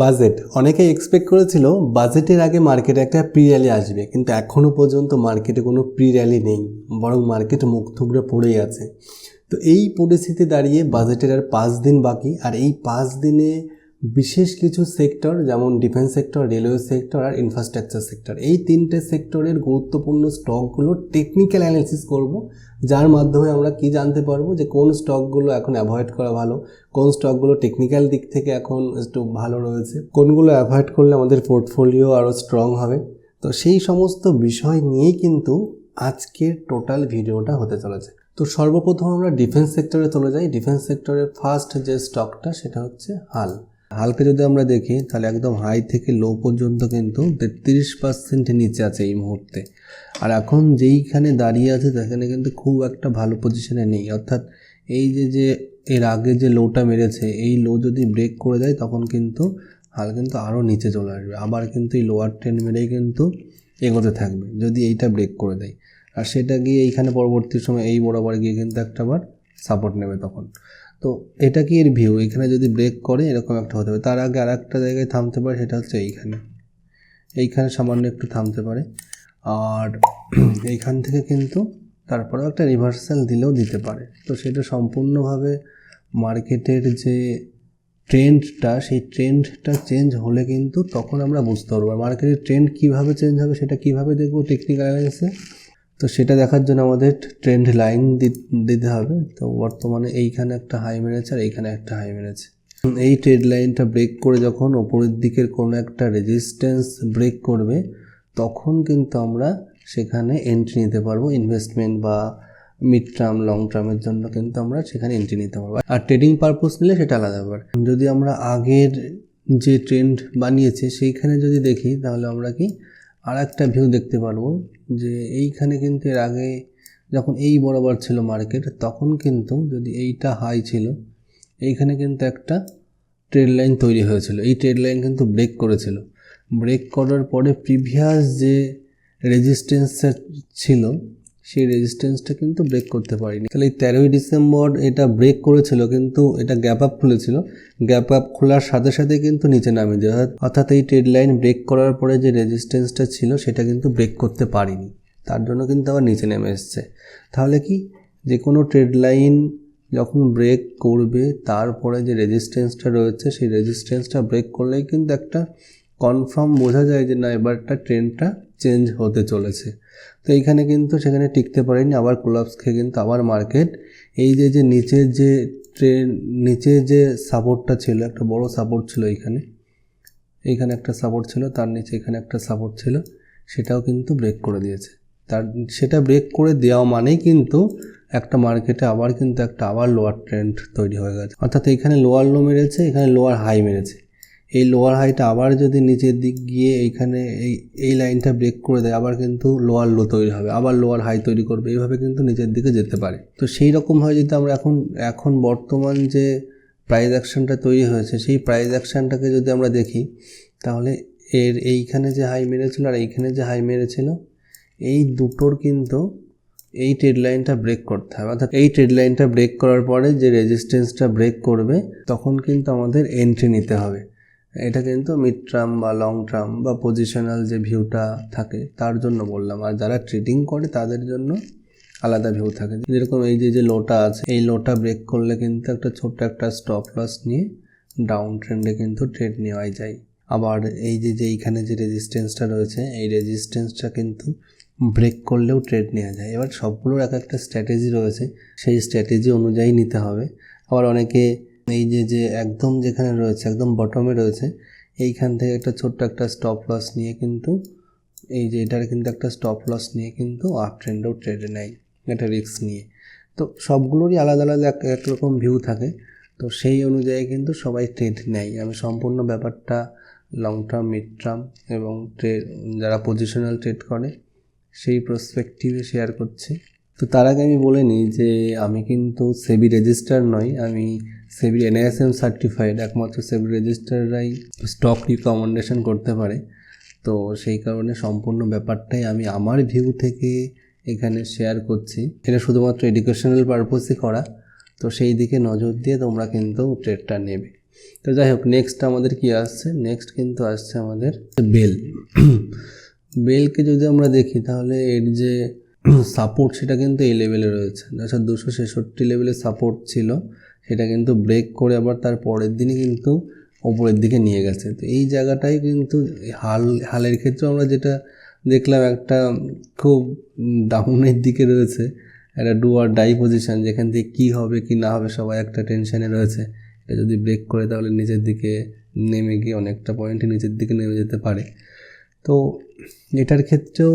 Budget. অনেকে expect করেছিল বাজেটের আগে মার্কেটে একটা প্রি র্যালি আসবে, কিন্তু এখনও পর্যন্ত মার্কেটে কোনো প্রি র্যালি নেই, বরং মার্কেট মুখ থুবড়ে পড়েই আছে। তো এই পরিস্থিতি দাঁড়িয়ে বাজেটের আর পাঁচ দিন বাকি, আর এই পাঁচ দিনে বিশেষ কিছু সেক্টর যেমন ডিফেন্স সেক্টর রেলওয়ে সেক্টর আর ইনফ্রাস্ট্রাকচার সেক্টর এই তিনটে সেক্টরের গুরুত্বপূর্ণ স্টকগুলো টেকনিক্যাল অ্যানালিসিস করব, যার মাধ্যমে আমরা কি জানতে পারব যে কোন স্টকগুলো এখন অ্যাভয়েড করা ভালো, কোন স্টকগুলো টেকনিক্যাল দিক থেকে এখন একটু ভালো রয়েছে, কোনগুলো অ্যাভয়েড করলে আমাদের পোর্টফোলিও আরও স্ট্রং হবে। তো সেই সমস্ত বিষয় নিয়েই কিন্তু আজকের টোটাল ভিডিওটা হতে চলেছে। তো সর্বপ্রথম আমরা ডিফেন্স সেক্টরে চলে যাই। ডিফেন্স সেক্টরের ফার্স্ট যে স্টকটা সেটা হচ্ছে হাল। হালকে যদি আমরা দেখি, তাহলে একদম হাই থেকে লো পর্যন্ত কিন্তু তেত্রিশ পার্সেন্ট নিচে আছে এই মুহূর্তে। আর এখন যেইখানে দাঁড়িয়ে আছে, সেখানে কিন্তু খুব একটা ভালো পজিশনে নেই। অর্থাৎ এই যে যে এর আগে যে লোটা মেরেছে, এই লো যদি ব্রেক করে দেয়, তখন কিন্তু হাল কিন্তু আরও নিচে চলে আসবে। আবার কিন্তু এই লোয়ার ট্রেন মেরেই কিন্তু এগোতে থাকবে, যদি এইটা ব্রেক করে দেয়। আর সেটা গিয়ে এইখানে পরবর্তী সময় এই বরাবর গিয়ে কিন্তু একটা আবার সাপোর্ট নেবে তখন। তো এটা কি এর ভিউ এখানে যদি ব্রেক করে, এরকম একটা হতে পারে। তার আগে আর একটা জায়গায় থামতে পারে, সেটা হচ্ছে এইখানে। এইখানে সামান্য একটু থামতে পারে। আর এইখান থেকে কিন্তু তারপরেও একটা রিভার্সাল দিলেও দিতে পারে। তো সেটা সম্পূর্ণভাবে মার্কেটের যে ট্রেন্ডটা সেই ট্রেন্ডটা চেঞ্জ হলে কিন্তু তখন আমরা বুঝতে পারব। মার্কেটের ট্রেন্ড কীভাবে চেঞ্জ হবে, সেটা কীভাবে দেখব? টেকনিক্যাল অ্যানালিসে তো সেটা দেখার জন্য আমাদের ট্রেন্ড লাইন দিতে হবে। তো বর্তমানে এইখানে একটা হাই মেরেছে আর এইখানে একটা হাই মেরেছে। এই ট্রেড লাইনটা ব্রেক করে যখন ওপরের দিকের কোনো একটা রেজিস্ট্যান্স ব্রেক করবে, তখন কিন্তু আমরা সেখানে এন্ট্রি নিতে পারব। ইনভেস্টমেন্ট বা মিড টার্ম লং টার্মের জন্য কিন্তু আমরা সেখানে এন্ট্রি নিতে পারব। আর ট্রেডিং পারপোজ নিলে সেটা আলাদা ব্যাপার। যদি আমরা আগের যে ট্রেন্ড বানিয়েছে, সেইখানে যদি দেখি, তাহলে আমরা কি আর একটা ভিউ দেখতে পারব। যে এইখানে কিন্তু এর আগে যখন এই বরাবর ছিল মার্কেট তখন কিন্তু যদি এইটা হাই ছিল, এইখানে কিন্তু একটা ট্রেড লাইন তৈরি হয়েছিল। এই ট্রেড লাইন কিন্তু ব্রেক করেছিল। ব্রেক করার পরে প্রিভিয়াস যে রেজিস্ট্যান্সের ছিল সেই রেজিস্ট্যান্সটা কিন্তু ব্রেক করতে পারিনি। তাহলে এই তেরোই ডিসেম্বর এটা ব্রেক করেছিল কিন্তু এটা গ্যাপ আপ খুলেছিল। গ্যাপ আপ খোলার সাথে সাথে কিন্তু নিচে নামিয়ে দেওয়া অর্থাৎ এই ট্রেড লাইন ব্রেক করার পরে যে রেজিস্ট্যান্সটা ছিল সেটা কিন্তু ব্রেক করতে পারিনি। তার জন্য কিন্তু আবার নিচে নেমে এসছে। তাহলে কি? যে কোনো ট্রেড লাইন যখন ব্রেক করবে, তারপরে যে রেজিস্ট্যান্সটা রয়েছে, সেই রেজিস্ট্যান্সটা ব্রেক করলেই কিন্তু একটা কনফার্ম বোঝা যায় যে না, এবারটা ট্রেনটা চেঞ্জ হতে চলেছে। তো এইখানে কিন্তু সেখানে টিকতে পারেনি। আবার কোলাপস খেয়ে কিন্তু আবার মার্কেট এই যে যে নিচের যে ট্রেন নিচে যে সাপোর্টটা ছিল, একটা বড় সাপোর্ট ছিল এইখানে। এইখানে একটা সাপোর্ট ছিল, তার নিচে এখানে একটা সাপোর্ট ছিল। সেটাও কিন্তু ব্রেক করে দিয়েছে। তার, সেটা ব্রেক করে দেওয়া মানেই কিন্তু একটা মার্কেটে আবার কিন্তু একটা, আবার লোয়ার ট্রেন্ড তৈরি হয়ে গেছে। অর্থাৎ এখানে লোয়ার লো মেরেছে, এখানে লোয়ার হাই মেরেছে। এই লোয়ার হাইটা আবার যদি নিচের দিক গিয়ে এইখানে এই এই লাইনটা ব্রেক করে দেয়, আবার কিন্তু লোয়ার লো তৈরি হবে, আবার লোয়ার হাই তৈরি করবে, এইভাবে কিন্তু নিচের দিকে যেতে পারে। তো সেই রকমভাবে যদি আমরা এখন এখন বর্তমান যে প্রাইস অ্যাকশনটা তৈরি হয়েছে, সেই প্রাইস অ্যাকশনটাকে যদি আমরা দেখি, তাহলে এর এইখানে যে হাই মেরেছিল আর এইখানে যে হাই মেরেছিল, এই দুটোর কিন্তু এই ট্রেড লাইনটা ব্রেক করতে হবে। অর্থাৎ এই ট্রেড লাইনটা ব্রেক করার পরে যে রেজিস্ট্যান্সটা ব্রেক করবে, তখন কিন্তু আমাদের এন্ট্রি নিতে হবে। এটা কিন্তু মিড টার্ম বা লং টার্ম বা পজিশনাল যে ভিউটা থাকে, তার জন্য বললাম। আর যারা ট্রেডিং করে, তাদের জন্য আলাদা ভিউ থাকে। যেরকম এই যে যে লোটা আছে, এই লোটা ব্রেক করলে কিন্তু একটা ছোট্ট একটা স্টপ লস নিয়ে ডাউন ট্রেন্ডে কিন্তু ট্রেড নেওয়াই যায়। আবার এই যে যে এইখানে যে রেজিস্ট্যান্সটা রয়েছে, এই রেজিস্ট্যান্সটা কিন্তু ব্রেক করলেও ট্রেড নেওয়া যায়। এবার সবগুলোর এক একটা স্ট্র্যাটেজি রয়েছে, সেই স্ট্র্যাটেজি অনুযায়ী নিতে হবে। আবার অনেকে এই যে যে একদম যেখানে রয়েছে, একদম বটমে রয়েছে, এইখান থেকে একটা ছোট্ট একটা স্টপ লস নিয়ে কিন্তু, এই যে এটার কিন্তু একটা স্টপ লস নিয়ে কিন্তু আপ ট্রেন্ডেও ট্রেডে নেয়, একটা রিস্ক নিয়ে। তো সবগুলোরই আলাদা আলাদা এক একরকম ভিউ থাকে, তো সেই অনুযায়ী কিন্তু সবাই ট্রেড নেয়। আমি সম্পূর্ণ ব্যাপারটা লং টার্ম মিড টার্ম এবং ট্রেড যারা পজিশনাল ট্রেড করে, সেই প্রসপেক্টিভে শেয়ার করছি। তো তার আগে আমি বলে নিই যে আমি কিন্তু সেবি রেজিস্টার নই, আমি সেবির এনআইএসএম সার্টিফাইড একমাত্র সেবি রেজিস্টাররাই স্টক রিকমেন্ডেশন করতে পারে। তো সেই কারণে সম্পূর্ণ ব্যাপারটাই আমি আমার ভিউ থেকে এখানে শেয়ার করছি। এটা শুধুমাত্র এডুকেশনাল পারপোজই করা, তো সেই দিকে নজর দিয়ে তোমরা কিন্তু ট্রেডটা নেবে। তো যাই হোক নেক্সট আমাদের কি আসছে? নেক্সট কিন্তু আসছে আমাদের বেল বেলকে যদি আমরা দেখি, তাহলে এর যে সাপোর্ট সেটা কিন্তু এই লেভেলে রয়েছে। আচ্ছা দুশো ছেষট্টি লেভেলের সাপোর্ট ছিল, সেটা কিন্তু ব্রেক করে আবার তার পরের দিনই কিন্তু ওপরের দিকে নিয়ে গেছে। তো এই জায়গাটাই কিন্তু হাল, হালের ক্ষেত্রে আমরা যেটা দেখলাম একটা খুব ডাউনের দিকে রয়েছে, একটা ডু আর ডাই পজিশন যেখান থেকে কী হবে, কি না হবে, সবাই একটা টেনশানে রয়েছে। এটা যদি ব্রেক করে তাহলে নিচের দিকে নেমে গিয়ে অনেকটা পয়েন্টে নিচের দিকে নেমে যেতে পারে। তো এটার ক্ষেত্রেও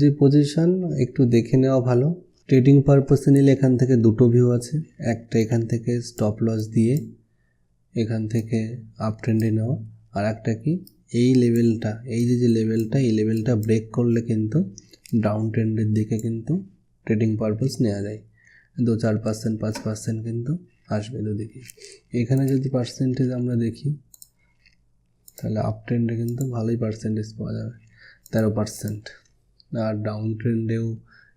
যে পজিশন একটু দেখে নেওয়া ভালো। ট্রেডিং পারপাসে নিলে এখান থেকে দুটো ভিউ আছে। একটা এখান থেকে স্টপ লস দিয়ে এখান থেকে আপ ট্রেন্ডে নেওয়া। আর একটা কি, এই লেভেলটা এই যে যে লেভেলটা এই লেভেলটা ব্রেক করলে কিন্তু ডাউন ট্রেন্ডের দিকে কিন্তু ট্রেডিং পারপাস নেওয়া যায়। দু চার পার্সেন্ট পাঁচ পার্সেন্ট কিন্তু আসবে দুদিকে। এখানে যদি পার্সেন্টেজ আমরা দেখি, তাহলে আপ ট্রেন্ডে কিন্তু ভালোই পার্সেন্টেজ পাওয়া যাবে। তেরো পার্সেন্ট আর ডাউন ট্রেন্ডেও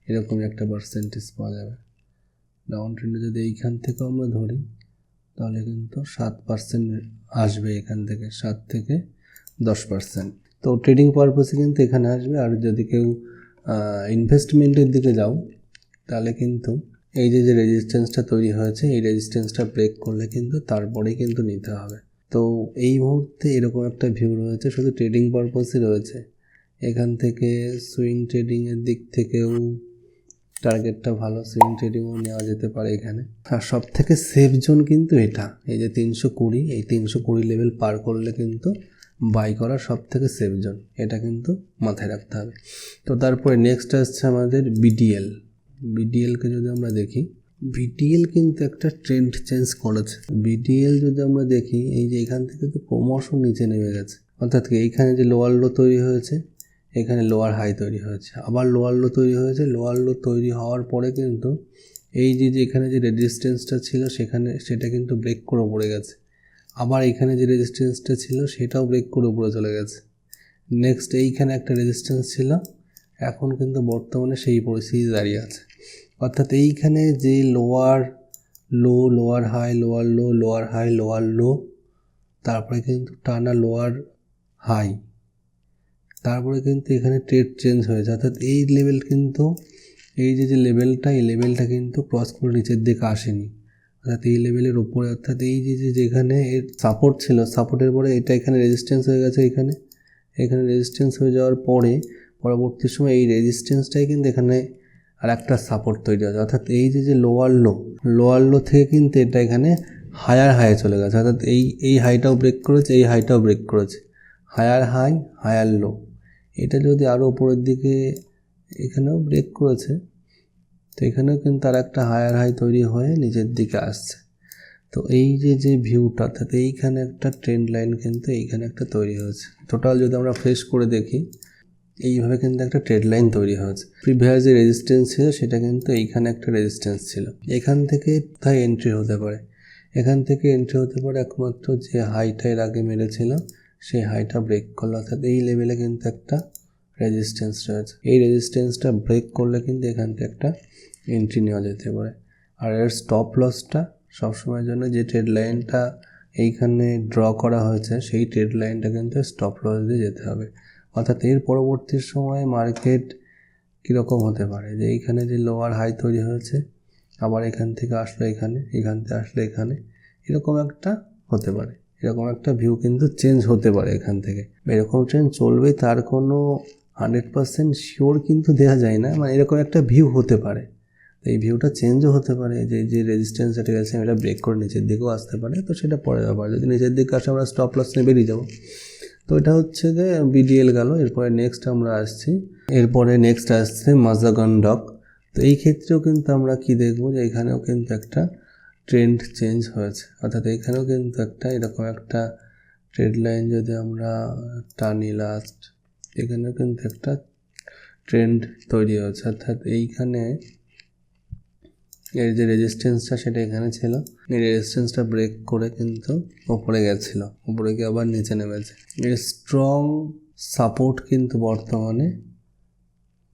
এরকমই একটা পার্সেন্টেজ পাওয়া যাবে। ডাউন ট্রেন্ডে যদি এইখান থেকেও আমরা ধরি, তাহলে কিন্তু সাত পার্সেন্ট আসবে এখান থেকে, সাত থেকে দশ পার্সেন্ট তো ট্রেডিং পারপাসে কিন্তু এখানে আসবে। আর যদি কেউ ইনভেস্টমেন্টের দিকে যাও, তাহলে কিন্তু এই যে যে রেজিস্ট্যান্সটা তৈরি হয়েছে, এই রেজিস্ট্যান্সটা ব্রেক করলে কিন্তু তারপরেই কিন্তু নিতে হবে। তো এই মুহূর্তে এরকম একটা ভিউ রয়েছে। শুধু ট্রেডিং পারপাসই রয়েছে। এখান থেকে সুইং ট্রেডিংয়ের দিক থেকেও টার্গেটটা ভালো সুইং ট্রেডিংও নেওয়া যেতে পারে এখানে। আর সব থেকে সেফ জোন কিন্তু এটা, এই যে তিনশো কুড়ি, এই তিনশো কুড়ি লেভেল পার করলে কিন্তু বাই করা সব থেকে সেফ জোন এটা কিন্তু মাথায় রাখতে হবে। তো তারপরে নেক্সট আসছে আমাদের বিডিএল বিডিএলকে যদি আমরা দেখি বিডিএল কিন্তু একটা ট্রেন্ড চেঞ্জ করেছে। বিডিএল যদি আমরা দেখি, এই যে এখান থেকে তো ক্রমশ নিচে নেমে গেছে। অর্থাৎ এইখানে যে লোয়ার লো তৈরি হয়েছে এখানে লোয়ার হাই তৈরি হয়েছে। আবার লোয়ার লো তৈরি হয়েছে। লোয়ার লো তৈরি হওয়ার পরে কিন্তু এই যে যে এখানে যে রেজিস্ট্যান্সটা ছিল, সেখানে সেটা কিন্তু ব্রেক করে পড়ে গেছে। আবার এখানে যে রেজিস্ট্যান্সটা ছিল, সেটাও ব্রেক করে উপরে চলে গেছে। নেক্সট এইখানে একটা রেজিস্ট্যান্স ছিল। এখন কিন্তু বর্তমানে সেই পরিস্থিতি দাঁড়িয়ে আছে। অর্থাৎ এইখানে যে lower low lower high lower low lower high lower low তারপরে কিন্তু টানা লোয়ার হাই তারপরে কিন্তু এখানে ট্রেড চেঞ্জ হয়েছে। অর্থাৎ এই লেভেল কিন্তু, এই যে যে লেভেলটা এই লেভেলটা কিন্তু ক্রস করে নিচের দিকে আসেনি। অর্থাৎ এই লেভেলের উপরে, অর্থাৎ এই যে যে, যেখানে এর সাপোর্ট ছিল সাপোর্টের পরে এটা এখানে রেজিস্ট্যান্স হয়ে গেছে এখানে। এখানে রেজিস্ট্যান্স হয়ে যাওয়ার পরে পরবর্তী সময় এই রেজিস্ট্যান্সটাই কিন্তু এখানে আর একটা সাপোর্ট তৈরি হয়েছে। অর্থাৎ এই যে যে লোয়ার লো লোয়ার লো থেকে কিন্তু এটা এখানে হায়ার হাইয়ে চলে গেছে। অর্থাৎ এই এই হাইটাও ব্রেক করেছে, এই হাইটাও ব্রেক করেছে। হায়ার হাই হায়ার লো এটা যদি আরও উপরের দিকে এখানেও ব্রেক করেছে, তো এখানেও কিন্তু আর একটা হায়ার হাই তৈরি হয়ে নিচের দিকে আসছে। তো এই যে যে ভিউটা অর্থাৎ এইখানে একটা ট্রেন্ড লাইন কিন্তু এইখানে একটা তৈরি হয়েছে। টোটাল যদি আমরা ফ্রেশ করে দেখি, এইভাবে কিন্তু একটা ট্রেড লাইন তৈরি হয়েছে। প্রিভিয়াস যে রেজিস্ট্যান্স ছিল, সেটা কিন্তু এইখানে একটা রেজিস্ট্যান্স ছিল। এখান থেকে তাই এন্ট্রি হতে পারে? এখান থেকে এন্ট্রি হতে পারে একমাত্র যে হাইটা এর আগে মেরেছিল সেই হাইটা ব্রেক করল। অর্থাৎ এই লেভেলে কিন্তু একটা রেজিস্ট্যান্স রয়েছে। এই রেজিস্ট্যান্সটা ব্রেক করলে কিন্তু এখান থেকে একটা এন্ট্রি নেওয়া যেতে পারে। আর এর স্টপ লসটা সবসময়ের জন্য যে ট্রেড লাইনটা এইখানে ড্র করা হয়েছে, সেই ট্রেড লাইনটা কিন্তু স্টপ লস দিয়ে যেতে হবে। অর্থাৎ এর পরবর্তী সময়ে মার্কেট কীরকম হতে পারে? যে এইখানে যে লোয়ার হাই তৈরি হয়েছে, আবার এখান থেকে আসলো এখানে, এখান থেকে আসলো এখানে, এরকম একটা হতে পারে। এরকম একটা ভিউ কিন্তু চেঞ্জ হতে পারে এখান থেকে। এরকম ট্রেন চলবে, তার কোনো হান্ড্রেড পার্সেন্ট শিওর কিন্তু দেওয়া যায় না। মানে এরকম একটা ভিউ হতে পারে। এই ভিউটা চেঞ্জও হতে পারে। যে যে রেজিস্ট্যান্স যেটা গেছে এটা ব্রেক করে নিচের দিকেও আসতে পারে। তো সেটা পরে ব্যাপার। যদি নিচের দিকে আসে, আমরা স্টপ লস নিয়ে বেরিয়ে যাব। তো এটা হচ্ছে যে বিডিএল গেল। এরপরে নেক্সট আমরা আসছি। এরপরে নেক্সট আসছে মাজাগন ডক তো এই ক্ষেত্রেও কিন্তু আমরা কি দেখব যে, এখানেও কিন্তু একটা ট্রেন্ড চেঞ্জ হয়েছে। অর্থাৎ এখানেও কিন্তু একটা এরকম একটা ট্রেড লাইন যদি আমরা টানি লাস্ট এখানেও কিন্তু একটা ট্রেন্ড তৈরি হয়েছে। অর্থাৎ এইখানে এর যে রেজিস্ট্যান্সটা সেটা এখানে ছিল। এই রেজিস্ট্যান্সটা ব্রেক করে কিন্তু ওপরে গেছিল। উপরে গিয়ে আবার নিচে নেমেছে। এর স্ট্রং সাপোর্ট কিন্তু বর্তমানে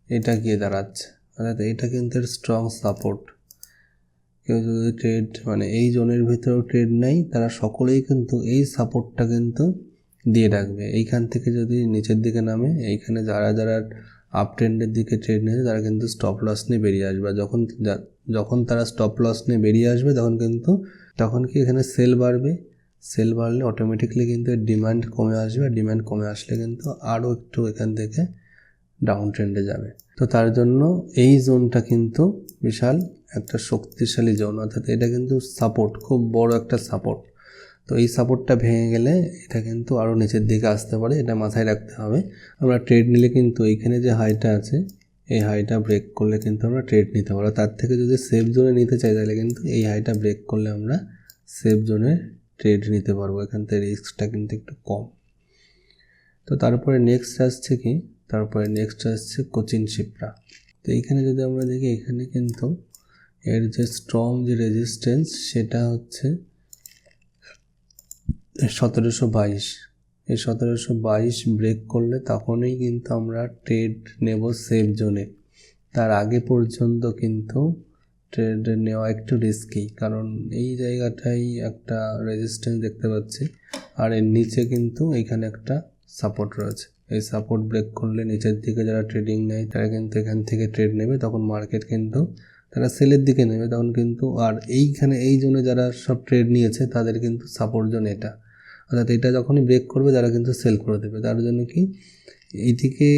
এটা গিয়ে দাঁড়াচ্ছে। অর্থাৎ এটা কিন্তু এর স্ট্রং সাপোর্ট কেউ যদি ট্রেড মানে এই জোনের ভিতরেও ট্রেড নেয় তারা সকলেই কিন্তু এই সাপোর্টটা কিন্তু দিয়ে রাখবে। এইখান থেকে যদি নিচের দিকে নামে, এইখানে যারা যারা আপ ট্রেন্ডের দিকে ট্রেড নিয়েছে, তারা কিন্তু স্টপ লস নিয়ে বেরিয়ে আসবে। যখন যখন তারা স্টপ লস নিয়ে বেরিয়ে আসবে, তখন কিন্তু, তখন কি এখানে সেল বাড়বে? সেল বাড়লে অটোমেটিকলি কিন্তু ডিমান্ড কমে আসবে। আর ডিমান্ড কমে আসলে কিন্তু আরও একটু এখান থেকে ডাউন ট্রেন্ডে যাবে। তো তার জন্য এই জোনটা কিন্তু বিশাল একটা শক্তিশালী জোন, অর্থাৎ এটা কিন্তু সাপোর্ট খুব বড় একটা সাপোর্ট তো এই সাপোর্টটা ভেঙে গেলে এটা কিন্তু আরও নিচের দিকে আসতে পারে, এটা মাথায় রাখতে হবে। আমরা ট্রেড নিলে কিন্তু এইখানে যে হাইটা আছে, এই হাইটা ব্রেক করলে কিন্তু আমরা ট্রেড নিতে পারব। তার থেকে যদি সেফ জোনে নিতে চাই, তাহলে কিন্তু এই হাইটা ব্রেক করলে আমরা সেফ জোনে ট্রেড নিতে পারব। এখান থেকে রিস্কটা কিন্তু একটু কম। তো তারপরে নেক্সট আসছে কি? তারপরে নেক্সট আসছে কোচিন শিপরা। তো এইখানে যদি আমরা দেখি, এখানে কিন্তু এর যে স্ট্রং যে রেজিস্ট্যান্স সেটা হচ্ছে সতেরোশো বাইশ। এই সতেরোশো বাইশ ব্রেক করলে তখনই কিন্তু আমরা ট্রেড নেব সেফ জোনে তার আগে পর্যন্ত কিন্তু ট্রেড নেওয়া একটু রিস্কি কারণ এই জায়গাটাই একটা রেজিস্ট্যান্স দেখতে পাচ্ছি। আর এর নিচে কিন্তু এখানে একটা সাপোর্ট রয়েছে। এই সাপোর্ট ব্রেক করলে নিচের দিকে যারা ট্রেডিং নেয়, তারা কিন্তু এখান থেকে ট্রেড নেবে। তখন মার্কেট কিন্তু তারা সেলের দিকে নেবে। তখন কিন্তু আর এইখানে এই জোনে যারা সব ট্রেড নিয়েছে, তাদের কিন্তু সাপোর্ট জোন এটা। অর্থাৎ এটা যখনই ব্রেক করবে, তারা কিন্তু সেল করে দেবে। তার জন্য কি? এইদিকে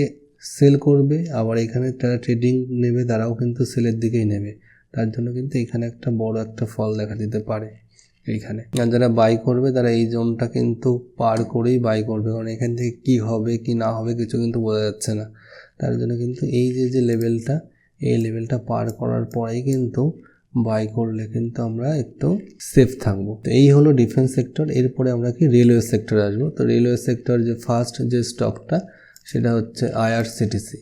সেল করবে, আবার এখানে যারা ট্রেডিং নেবে, তারাও কিন্তু সেলের দিকেই নেবে। তার জন্য কিন্তু এখানে একটা বড় একটা ফল দেখা দিতে পারে। এইখানে। আর যারা বাই করবে, তারা এই জোনটা কিন্তু পার করেই বাই করবে। কারণ এখান থেকে কি হবে, কি না হবে, কিছু কিন্তু বোঝা যাচ্ছে না। তার জন্য কিন্তু এই যে যে লেভেলটা এই লেভেলটা পার করার পরেই কিন্তু বাই করলে কিন্তু আমরা একটু সেফ থাকব। তো এই হলো ডিফেন্স সেক্টর এরপরে আমরা কি রেলওয়ে সেক্টরে আসব। তো রেলওয়ে সেক্টর যে ফার্স্ট যে স্টকটা সেটা হচ্ছে আইআরসিটিসি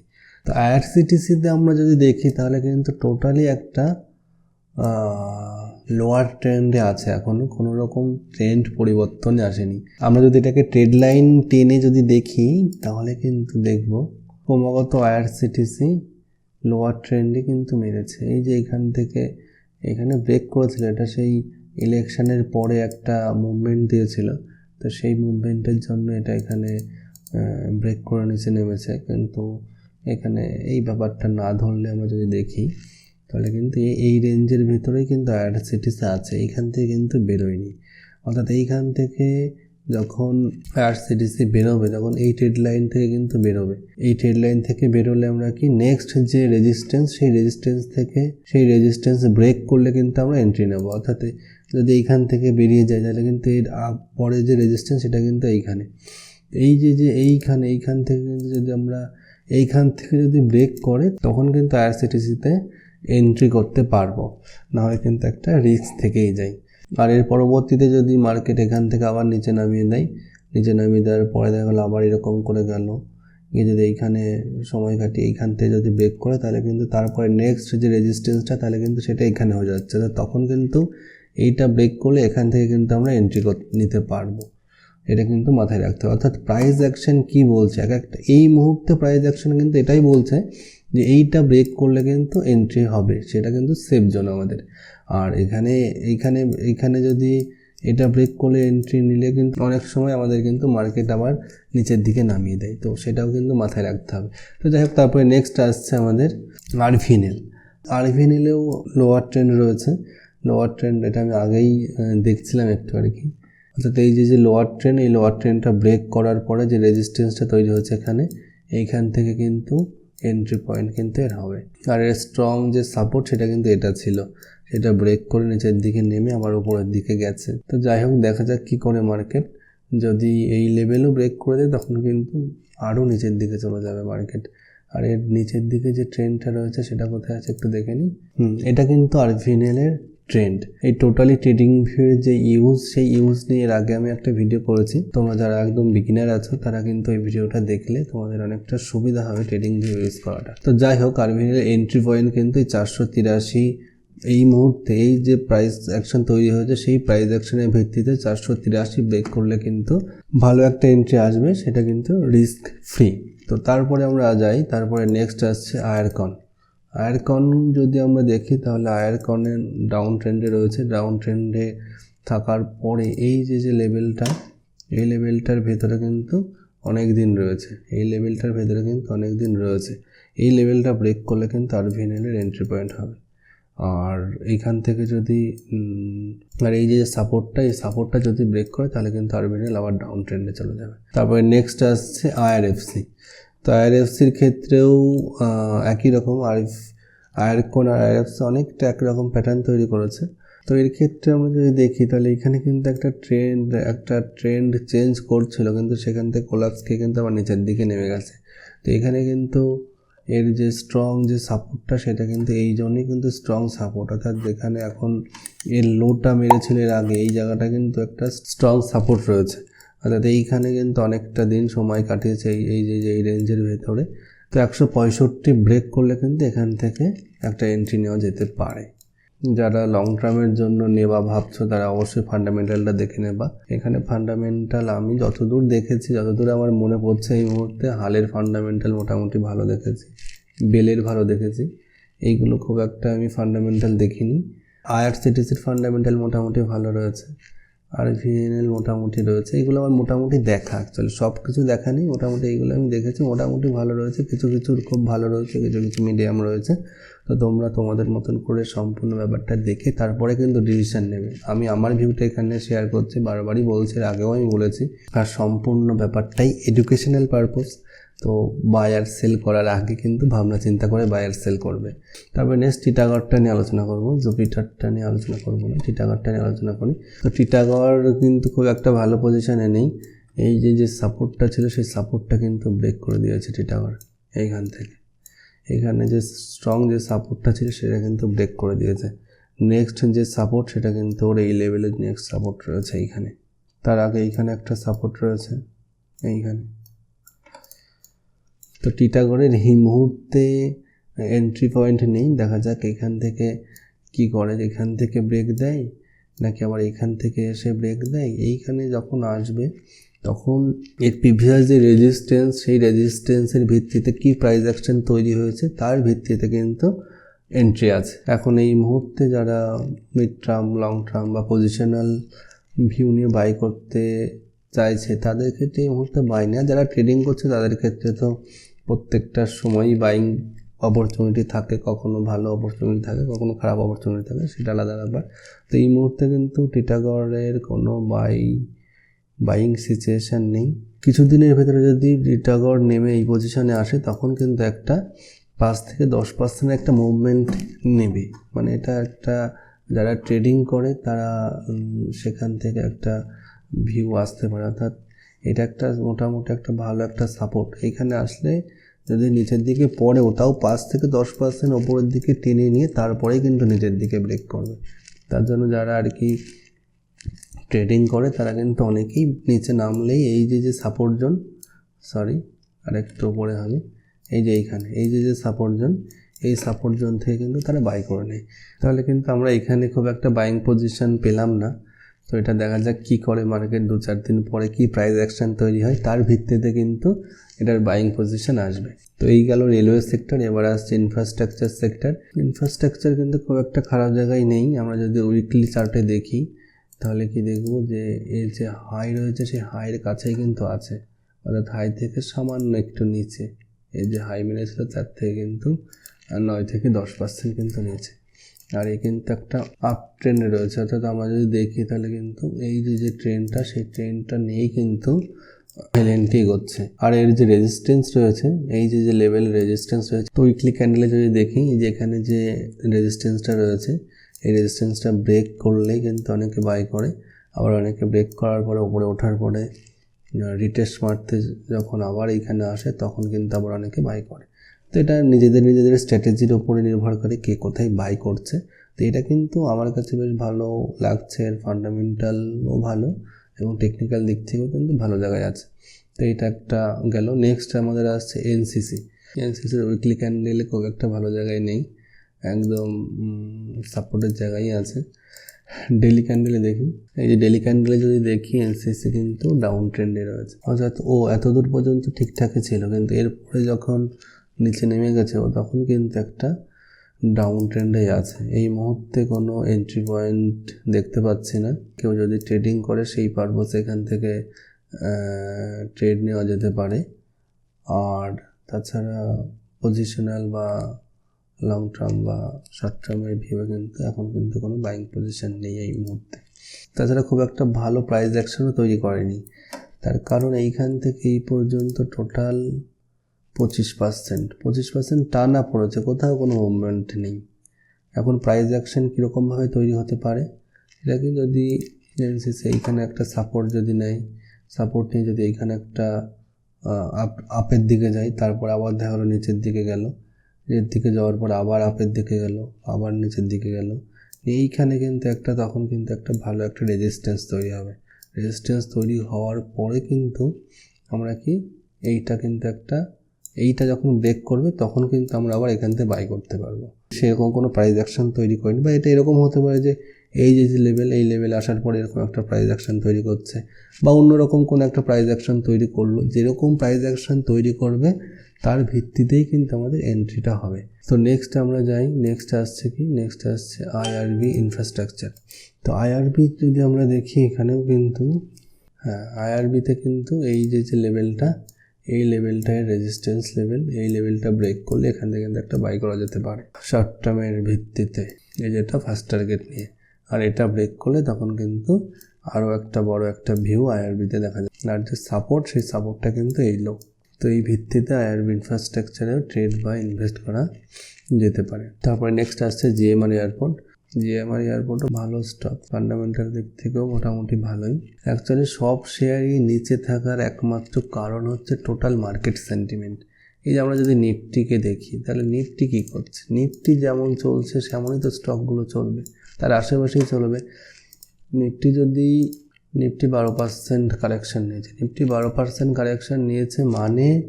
তো আইআরসিটিসিতে আমরা যদি দেখি, তাহলে কিন্তু টোটালি একটা লোয়ার ট্রেন্ডে আছে এখনও কোনো রকম ট্রেন্ড পরিবর্তনে আসেনি। আমরা যদি এটাকে ট্রেড লাইন টেনে যদি দেখি, তাহলে কিন্তু দেখব ক্রমাগত আইআরসিটিসি লোয়ার ট্রেন্ডে কিন্তু মেরেছে। এই যে এখান থেকে, এখানে ব্রেক করেছিল, এটা সেই ইলেকশনের পরে একটা মুভমেন্ট দিয়েছিল। তো সেই মুভমেন্টের জন্য এটা এখানে ব্রেক করে নিচে নেমেছে। কিন্তু এখানে এই ব্যাপারটা না ধরলে আমরা যদি দেখি তাহলে কিন্তু এই রেঞ্জের ভিতরেই কিন্তু আইআরসিটিসি আছে, এইখান থেকে কিন্তু বেরোয়নি। অর্থাৎ এইখান থেকে যখন আইআরসিটিসি বেরোবে তখন এই ট্রেড লাইন থেকে কিন্তু বেরোবে। এই ট্রেড লাইন থেকে বেরোলে আমরা কি নেক্সট যে রেজিস্ট্যান্স সেই রেজিস্ট্যান্স থেকে, সেই রেজিস্ট্যান্স ব্রেক করলে কিন্তু আমরা এন্ট্রি নেব। অর্থাৎ যদি এইখান থেকে বেরিয়ে যায়, তাহলে কিন্তু এর পরে যে রেজিস্ট্যান্স সেটা কিন্তু এইখানে। এই যে যে এইখানে, এইখান থেকে কিন্তু যদি আমরা, এইখান থেকে যদি ব্রেক করে, তখন কিন্তু আইআরসিটিসিতে এন্ট্রি করতে পারব। নাহলে কিন্তু একটা রিস্ক থেকেই যায় আর এর পরবর্তীতে যদি মার্কেট এখান থেকে আবার নিচে নামিয়ে দেয়, নিচে নামিয়ে দেওয়ার পরে দেখা গেলো আবার এরকম করে গেল। গিয়ে যদি এইখানে সময় কাটিয়ে এইখান থেকে যদি ব্রেক করে, তাহলে কিন্তু তারপরে নেক্সট যে রেজিস্ট্যান্সটা তাহলে কিন্তু সেটা এখানে হয়ে যাচ্ছে। তখন কিন্তু এইটা ব্রেক করলে এখান থেকে কিন্তু আমরা এন্ট্রি নিতে পারব। এটা কিন্তু মাথায় রাখতে হবে। অর্থাৎ প্রাইস অ্যাকশন কী বলছে? এক একটা এই মুহূর্তে প্রাইস অ্যাকশন কিন্তু এটাই বলছে যে এইটা ব্রেক করলে কিন্তু এন্ট্রি হবে, সেটা কিন্তু সেফ জোন আমাদের। আর এখানে, এইখানে এইখানে যদি এটা ব্রেক করলে এন্ট্রি নিলে কিন্তু অনেক সময় আমাদের কিন্তু মার্কেট আবার নিচের দিকে নামিয়ে দেয়, তো সেটাও কিন্তু মাথায় রাখতে হবে। তো যাই হোক, তারপরে নেক্সট আসছে আমাদের আরভিনেল আরভিনেলেও লোয়ার ট্রেন্ড রয়েছে। লোয়ার ট্রেন্ড এটা আমি আগেই দেখছিলাম একটু আর কি। অর্থাৎ এই যে যে লোয়ার ট্রেন এই লোয়ার ট্রেনটা ব্রেক করার পরে যে রেজিস্ট্যান্সটা তৈরি হয়েছে এখানে, এইখান থেকে কিন্তু এন্ট্রি পয়েন্ট কিন্তু এর হবে। আর এর স্ট্রং যে সাপোর্ট সেটা কিন্তু এটা ছিল। সেটা ব্রেক করে নিচের দিকে নেমে আবার উপরের দিকে গেছে। তো যাই হোক, দেখা যাক কী করে মার্কেট যদি এই লেভেলও ব্রেক করে দেয়, তখন কিন্তু আরও নিচের দিকে চলে যাবে মার্কেট আর এর নিচের দিকে যে ট্রেনটা রয়েছে, সেটা কোথায় আছে একটু দেখে নিই। হুম, এটা কিন্তু আরভিএনএলের ট্রেন্ড এই টোটালি ট্রেডিং ভিউয়ের যে ইউজ সেই ইউজ নিয়ে এর আগে আমি একটা ভিডিও করেছি। তোমরা যারা একদম বিগিনার আছো, তারা কিন্তু এই ভিডিওটা দেখলে তোমাদের অনেকটা সুবিধা হবে ট্রেডিং ভিউ ইউজ করাটা। তো যাই হোক আরভিএনের এন্ট্রি পয়েন্ট কিন্তু চারশো তিরাশি, এই মুহূর্তে এই যে প্রাইস অ্যাকশন তৈরি হয়েছে, সেই প্রাইস অ্যাকশনের ভিত্তিতে চারশো তিরাশি ব্রেক করলে কিন্তু ভালো একটা এন্ট্রি আসবে, সেটা কিন্তু রিস্ক ফ্রি তো তারপরে আমরা যাই, তারপরে নেক্সট আসছে আয়ারকন আয়ারকন যদি আমরা দেখি, তাহলে আয়ারকনের ডাউন ট্রেন্ডে রয়েছে। ডাউন ট্রেন্ডে থাকার পরে এই যে যে লেভেলটা এই লেভেলটার ভেতরে কিন্তু অনেক দিন রয়েছে। এই লেভেলটার ভেতরে কিন্তু অনেক দিন রয়েছে। এই লেভেলটা ব্রেক করলে কিন্তু আরভিএনএলের এন্ট্রি পয়েন্ট হবে। আর এইখান থেকে যদি আর এই যে সাপোর্টটা এই সাপোর্টটা যদি ব্রেক করে, তাহলে কিন্তু আরবিএল আবার ডাউন ট্রেন্ডে চলে যাবে। তারপরে নেক্সট আসছে আইআরএফসি। তো আইআরএফসির ক্ষেত্রেও একই রকম আরএফ আয়ারকোন আর আইআরএফসি অনেকটা একরকম প্যাটার্ন তৈরি করেছে। তো এর ক্ষেত্রে আমরা যদি দেখি, তাহলে এখানে কিন্তু একটা ট্রেন্ড একটা ট্রেন্ড চেঞ্জ করছিল, কিন্তু সেখান থেকে কোলাপস খেয়ে কিন্তু আবার নিচের দিকে নেমে গেছে। তো এখানে কিন্তু এর যে স্ট্রং যে সাপোর্টটা সেটা কিন্তু এই জন্যই কিন্তু স্ট্রং সাপোর্ট অর্থাৎ যেখানে এখন এর লোটা মেরেছিল এর আগে, এই জায়গাটা কিন্তু একটা স্ট্রং সাপোর্ট রয়েছে। অর্থাৎ এইখানে কিন্তু অনেকটা দিন সময় কাটিয়েছে এই এই যে এই রেঞ্জের ভেতরে। তো একশো পঁয়ষট্টি ব্রেক করলে কিন্তু এখান থেকে একটা এন্ট্রি নেওয়া যেতে পারে। যারা লং টার্মের জন্য নেওয়া ভাবছ, তারা অবশ্যই ফান্ডামেন্টালটা দেখে নেবা। এখানে ফান্ডামেন্টাল আমি যতদূর দেখেছি, যতদূর আমার মনে পড়ছে এই মুহূর্তে, হালের ফান্ডামেন্টাল মোটামুটি ভালো দেখেছি, বেলের ভালো দেখেছি। এইগুলো খুব একটা আমি ফান্ডামেন্টাল দেখিনি। আইআরসিটিসির ফান্ডামেন্টাল মোটামুটি ভালো রয়েছে। আর ভিএনএল মোটামুটি রয়েছে, এগুলো আমার মোটামুটি দেখা অ্যাকচুয়ালি সব কিছু দেখা নেই, মোটামুটি এইগুলো আমি দেখেছি, মোটামুটি ভালো রয়েছে, কিছু কিছু খুব ভালো রয়েছে, কিছু কিছু মিডিয়াম রয়েছে, তো তোমরা তোমাদের মতন করে সম্পূর্ণ ব্যাপারটা দেখে তারপরে কিন্তু ডিসিশন নেবে। আমি আমার ভিউটা এখানে শেয়ার করছি, বারবারই বলছি আগেও আমি বলেছি, আর সম্পূর্ণ ব্যাপারটাই এডুকেশনাল পারপোজ তো বায়ার সেল করার আগে কিন্তু ভাবনা চিন্তা করে বায়ার সেল করবে। তারপরে নেক্সট টিটাগড়টা নিয়ে আলোচনা করব জুপিটারটা নিয়ে আলোচনা করব না টিটাগড়টা নিয়ে আলোচনা করি। তো টিটাগড় কিন্তু খুব একটা ভালো পজিশনে নেই। এই যে যে সাপোর্টটা ছিল, সেই সাপোর্টটা কিন্তু ব্রেক করে দিয়েছে টিটাগড় এইখান থেকে। এখানে যে স্ট্রং যে সাপোর্টটা ছিল, সেটা কিন্তু ব্রেক করে দিয়েছে। নেক্সট যে সাপোর্ট সেটা কিন্তু ওর এই লেভেলের নেক্সট সাপোর্ট রয়েছে এইখানে। তার আগে এইখানে একটা সাপোর্ট রয়েছে, এইখানে। তো টিটাগড়ের এই মুহূর্তে এন্ট্রি পয়েন্ট নেই। দেখা যাক এখান থেকে কি করে, এখান থেকে ব্রেক দেয় নাকি আবার এখান থেকে এসে ব্রেক দেয়। এইখানে যখন আসবে, তখন এর প্রিভিয়াস যে রেজিস্ট্যান্স সেই রেজিস্ট্যান্সের ভিত্তিতে কি প্রাইস অ্যাকশন তৈরি হয়েছে, তার ভিত্তিতে কিন্তু এন্ট্রি আছে। এখন এই মুহূর্তে যারা মিড টার্ম লং টার্ম বা পজিশনাল ভিউ নিয়ে বাই করতে চাইছে, তাদের ক্ষেত্রে এই মুহূর্তে বাই নেয় যারা ট্রেডিং করছে, তাদের ক্ষেত্রে তো প্রত্যেকটা সময়ই বাইং অপরচুনিটি থাকে, কখনো ভালো অপরচুনিটি থাকে, কখনো খারাপ অপরচুনিটি থাকে, সেটা আলাদা ব্যাপার। তো এই মুহূর্তে কিন্তু টিটাগড়ের কোনো বাই বাইং সিচুয়েশান নেই। কিছুদিনের ভেতরে যদি টিটাগড় নেমে এই পজিশনে আসে, তখন কিন্তু একটা পাঁচ থেকে দশ পার্সেন্ট একটা মুভমেন্ট নেবে। মানে এটা একটা, যারা ট্রেডিং করে, তারা সেখান থেকে একটা ভিউ আসতে পারে। অর্থাৎ এটা একটা মোটামুটি একটা ভালো একটা সাপোর্ট এইখানে আসলে যদি নিচের দিকে পড়ে ওটাও পাঁচ থেকে দশ পার্সেন্ট ওপরের দিকে টেনে নিয়ে তারপরেই কিন্তু নিচের দিকে ব্রেক করবে। তার জন্য যারা আর কি ট্রেডিং করে, তারা কিন্তু অনেকেই নিচে নামলেই এই যে যে সাপোর্ট জোন সরি আরেকটু উপরে হবে, এই যে এইখানে, এই যে যে সাপোর্ট জোন এই সাপোর্ট জোন থেকে কিন্তু তারা বাই করে নেয়। তাহলে কিন্তু আমরা এখানে খুব একটা বাইং পজিশন পেলাম না। তো এটা দেখা যাক কী করে মার্কেট দু চার দিন পরে কি প্রাইস অ্যাকশন তৈরি হয়। তার ভিত্তিতে কিন্তু এটার বাইং পজিশন আসবে। তো এই গেল রেলওয়ে সেক্টর এবার আসছে ইনফ্রাস্ট্রাকচার সেক্টর ইনফ্রাস্ট্রাকচার কিন্তু খুব একটা খারাপ জায়গায় নেই। আমরা যদি উইকলি চার্টে দেখি, তাহলে কি দেখব যে, এর যে হাই রয়েছে, সেই হাইয়ের কাছেই কিন্তু আছে। অর্থাৎ হাই থেকে সামান্য একটু নিচে। এই যে হাই মেরেছিল তার থেকে কিন্তু নয় থেকে দশ পার্সেন্ট কিন্তু নিচে। আর এ কিন্তু একটা আপ ট্রেন্ডে রয়েছে। অর্থাৎ আমরা যদি দেখি, তাহলে কিন্তু এই যে যে ট্রেনটা সেই ট্রেনটা নিয়েই কিন্তু এলএনটি এগোচ্ছে আর এর যে রেজিস্ট্যান্স রয়েছে, এই যে যে লেভেল রেজিস্ট্যান্স রয়েছে, তো উইকলি ক্যান্ডেলে যদি দেখি যে এখানে যে রেজিস্ট্যান্সটা রয়েছে, এই রেজিস্ট্যান্সটা ব্রেক করলেই কিন্তু অনেকে বাই করে। আবার অনেকে ব্রেক করার পরে, উপরে ওঠার পরে রিটেস্ট মারতে যখন আবার এইখানে আসে, তখন কিন্তু আবার অনেকে বাই করে। তো এটা নিজেদের নিজেদের স্ট্র্যাটেজির ওপরে নির্ভর করে কে কোথায় বাই করছে। তো এটা কিন্তু আমার কাছে বেশ ভালো লাগছে, এর ফান্ডামেন্টালও ভালো। এবং টেকনিক্যাল দিক থেকেও কিন্তু ভালো জায়গায় আছে। তো এটা একটা গেল। নেক্সট আমাদের আসছে এনসিসি এনসিসির উইকলি ক্যান্ডেলে খুব একটা ভালো জায়গায় নেই। একদম সাপোর্টের জায়গায় আছে। ডেলি ক্যান্ডেলে দেখি। এই যে ডেলি ক্যান্ডেলে যদি দেখি এনসিসি কিন্তু ডাউন ট্রেন্ডে রয়েছে। অর্থাৎ ও এতদূর পর্যন্ত ঠিকঠাকই ছিল, কিন্তু এরপরে যখন নিচে নেমে গেছে, ও তখন কিন্তু একটা ডাউন ট্রেন্ডে আছে। এই মুহূর্তে কোনো এন্ট্রি পয়েন্ট দেখতে পাচ্ছি না। কেউ যদি ট্রেডিং করে, সেই পারপোজ এখান থেকে ট্রেড নেওয়া যেতে পারে। আর তাছাড়া পজিশনাল বা লং টার্ম বা শর্ট টার্মের ভিউয়ে কিন্তু এখন কিন্তু কোনো বাইং পজিশন নেই এই মুহূর্তে। তাছাড়া খুব একটা ভালো প্রাইস অ্যাকশনও তৈরি করেনি। তার কারণ এইখান থেকে এই পর্যন্ত টোটাল পঁচিশ পার্সেন্ট। পঁচিশ পার্সেন্ট টানা পড়েছে, কোথাও কোনো মুভমেন্ট নেই। এখন প্রাইস অ্যাকশন কীরকমভাবে তৈরি হতে পারে? এটাকে যদি এনসিসি এইখানে একটা সাপোর্ট যদি নেয় সাপোর্ট নিয়ে যদি এইখানে একটা আপ আপের দিকে যায়, তারপর আবার দেখা গেলো নিচের দিকে গেল। নিচের দিকে যাওয়ার পর আবার আপের দিকে গেল, আবার নিচের দিকে গেল। এইখানে কিন্তু একটা, তখন কিন্তু একটা ভালো একটা রেজিস্ট্যান্স তৈরি হবে। রেজিস্ট্যান্স তৈরি হওয়ার পরে কিন্তু আমরা কি, এইটা কিন্তু একটা এইটা যখন ব্রেক করবে, তখন কিন্তু আমরা আবার এখান থেকে বাই করতে পারব। সেরকম কোনো প্রাইস অ্যাকশন তৈরি করিনি বা এটা এরকম হতে পারে যে এই যে যে লেভেল এই লেভেলে আসার পরে এরকম একটা প্রাইস অ্যাকশন তৈরি করছে বা অন্যরকম কোনো একটা প্রাইস অ্যাকশন তৈরি করল। যেরকম প্রাইস অ্যাকশন তৈরি করবে, তার ভিত্তিতেই কিন্তু আমাদের এন্ট্রিটা হবে। তো নেক্সট আমরা যাই নেক্সট আসছে কি? নেক্সট আসছে আইআরবি ইনফ্রাস্ট্রাকচার তো আইআরবি যদি আমরা দেখি এখানেও কিন্তু হ্যাঁ আইআরবিতে কিন্তু এই যে যে লেভেলটা এই লেভেলটায় রেজিস্ট্যান্স লেভেল এই লেভেলটা ব্রেক করলে এখান থেকে কিন্তু একটা বাই করা যেতে পারে। শর্ট টার্মের ভিত্তিতে এই যেটা ফার্স্ট টার্গেট নিয়ে। আর এটা ব্রেক করলে তখন কিন্তু আরও একটা বড় একটা ভিউ আইআরবিতে দেখা যায়। আর যে সাপোর্ট সেই সাপোর্টটা কিন্তু এই লো তো এই ভিত্তিতে আইআরবি ইনফ্রাস্ট্রাকচারেও ট্রেড বা ইনভেস্ট করা যেতে পারে। তারপরে নেক্সট আসছে জিএমআর এয়ারপোর্ট জিএমআর এয়ারপোর্টও ভালো স্টক ফান্ডামেন্টাল দিক থেকেও মোটামুটি ভালোই। অ্যাকচুয়ালি সব শেয়ারই নিচে থাকার একমাত্র কারণ হচ্ছে টোটাল মার্কেট সেন্টিমেন্ট এই যে আমরা যদি নিফটিকে দেখি, তাহলে নিফটি কী করছে? নিফটি যেমন চলছে, সেমনই তো স্টকগুলো চলবে। তার আশেপাশেই চলবে। নিফটি যদি, নিফটি বারো পার্সেন্ট কারেকশান নিয়েছে। নিফটি বারো পার্সেন্ট কারেকশান নিয়েছে মানে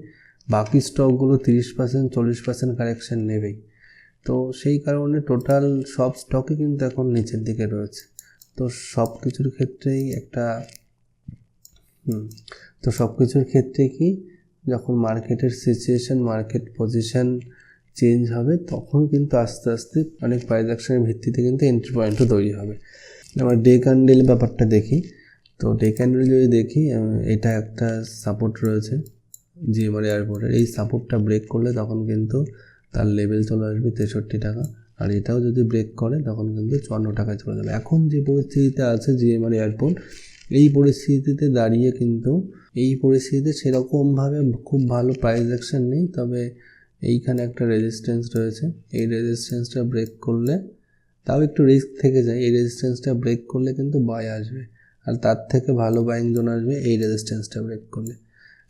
বাকি স্টকগুলো তিরিশ পার্সেন্ট চল্লিশ পার্সেন্ট কারেকশান নেবেই। তো সেই কারণে টোটাল সব স্টকে কিন্তু এখন নিচের দিকে রয়েছে। তো সব কিছুর ক্ষেত্রেই একটা, হুম, তো সব কিছুর ক্ষেত্রে কি যখন মার্কেটের সিচুয়েশান মার্কেট পজিশান চেঞ্জ হবে, তখন কিন্তু আস্তে আস্তে অনেক প্রাইজ অ্যাকশনের ভিত্তিতে কিন্তু এন্ট্রি পয়েন্টও তৈরি হবে। আমরা ডে ক্যান্ডেল ব্যাপারটা দেখি। তো ডে ক্যান্ডেল যদি দেখি এটা একটা সাপোর্ট রয়েছে জিএমআর এয়ারপোর্টের এই সাপোর্টটা ব্রেক করলে তখন কিন্তু তার লেভেল চলে আসবে তেষট্টি টাকা। আর এটাও যদি ব্রেক করে, তখন কিন্তু চুয়ান্ন টাকায় চলে যাবে। এখন যে পরিস্থিতিতে আছে জিএমআর এয়ারপোর্ট এই পরিস্থিতিতে দাঁড়িয়ে কিন্তু এই পরিস্থিতিতে সেরকমভাবে খুব ভালো প্রাইস অ্যাকশন নেই। তবে এইখানে একটা রেজিস্ট্যান্স রয়েছে। এই রেজিস্ট্যান্সটা ব্রেক করলে তাও একটু রিস্ক থেকে যায়। এই রেজিস্ট্যান্সটা ব্রেক করলে কিন্তু বাই আসবে। আর তার থেকে ভালো বাইং জোন আসবে এই রেজিস্ট্যান্সটা ব্রেক করলে।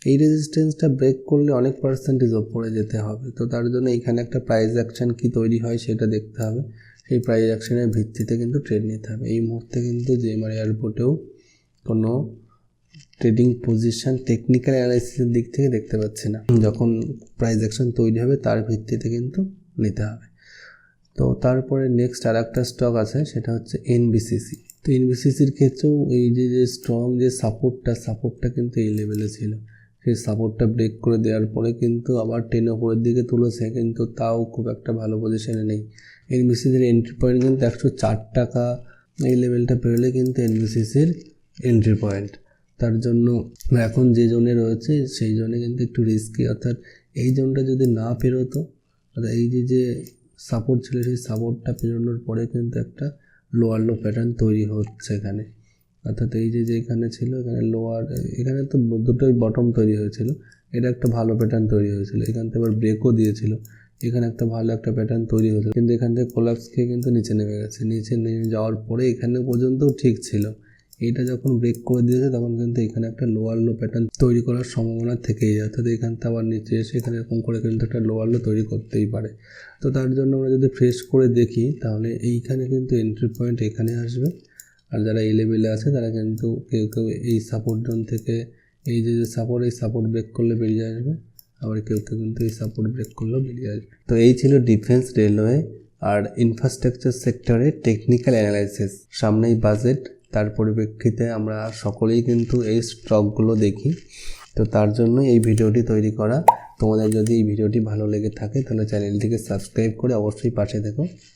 এই রেজিস্ট্যান্সটা ব্রেক করলে অনেক পার্সেন্টেজ ওপরে যেতে হবে। তো তার জন্য এখানে একটা প্রাইস অ্যাকশন কি তৈরি হয় সেটা দেখতে হবে। সেই প্রাইস অ্যাকশনের ভিত্তিতে কিন্তু ট্রেড নিতে হবে। এই মুহূর্তে কিন্তু জেমার এয়ারপোর্টেও কোনো ট্রেডিং পজিশন টেকনিক্যাল অ্যানালাইসিসের দিক থেকে দেখতে পাচ্ছি না। যখন প্রাইস অ্যাকশন তৈরি হবে তার ভিত্তিতে কিন্তু নিতে হবে। তো তারপরে নেক্সট আর একটা স্টক আছে, সেটা হচ্ছে এনবিসিসি তো এনবিসিসির ক্ষেত্রেও এই যে যে স্ট্রং যে সাপোর্টটা সাপোর্টটা কিন্তু এই লেভেলে ছিল। সেই সাপোর্টটা ব্রেক করে দেওয়ার পরে কিন্তু আবার টেন ওপরের দিকে তুলেছে, কিন্তু তাও খুব একটা ভালো পজিশনে নেই। এনবিসিসির এন্ট্রি পয়েন্ট কিন্তু একশো চার টাকা এই লেভেলটা পেরোলে কিন্তু এনবিসিসির এন্ট্রি পয়েন্ট তার জন্য এখন যে জোনে রয়েছে, সেই জোনে কিন্তু একটু রিস্কি অর্থাৎ এই জোনটা যদি না পেরোতো অর্থাৎ এই যে যে সাপোর্ট ছিল, সেই সাপোর্টটা পেরোনোর পরে কিন্তু একটা লোয়ার লো প্যাটার্ন তৈরি হচ্ছে এখানে। অর্থাৎ এই যে এখানে ছিল, এখানে লোয়ার এখানে তো দুটোই বটম তৈরি হয়েছিল। এটা একটা ভালো প্যাটার্ন তৈরি হয়েছিল। এখান থেকে আবার ব্রেকও দিয়েছিল। এখানে একটা ভালো একটা প্যাটার্ন তৈরি হয়েছিল। কিন্তু এখান থেকে কোলাপস খেয়ে কিন্তু নিচে নেমে গেছে। নিচে নেমে যাওয়ার পরে এখানে পর্যন্তও ঠিক ছিল। এটা যখন ব্রেক করে দিয়েছে, তখন কিন্তু এখানে একটা লোয়ার লো প্যাটার্ন তৈরি করার সম্ভাবনা থেকেই যায়। অর্থাৎ এখান থেকে আবার নিচে এসে এখানে এরকম করে কিন্তু একটা লোয়ার লো তৈরি করতেই পারে। তো তার জন্য আমরা যদি ফ্রেশ করে দেখি, তাহলে এইখানে কিন্তু এন্ট্রি পয়েন্ট এখানে আসবে। আর যারা এই লেভেলে আছে, তারা কিন্তু কেউ কেউ এই সাপোর্ট জোন থেকে এই যে যে সাপোর্ট এই সাপোর্ট ব্রেক করলে বেরিয়ে আসবে। আবার কেউ কেউ কিন্তু এই সাপোর্ট ব্রেক করলেও বেরিয়ে আসবে। তো এই ছিল ডিফেন্স রেলওয়ে আর ইনফ্রাস্ট্রাকচার সেক্টরে টেকনিক্যাল অ্যানালাইসিস সামনেই বাজেট তার পরিপ্রেক্ষিতে আমরা সকলেই কিন্তু এই স্টকগুলো দেখি। তো তার জন্য এই ভিডিওটি তৈরি করা। তোমাদের যদি এই ভিডিওটি ভালো লেগে থাকে, তাহলে চ্যানেলটিকে সাবস্ক্রাইব করে অবশ্যই পাশে থেকো।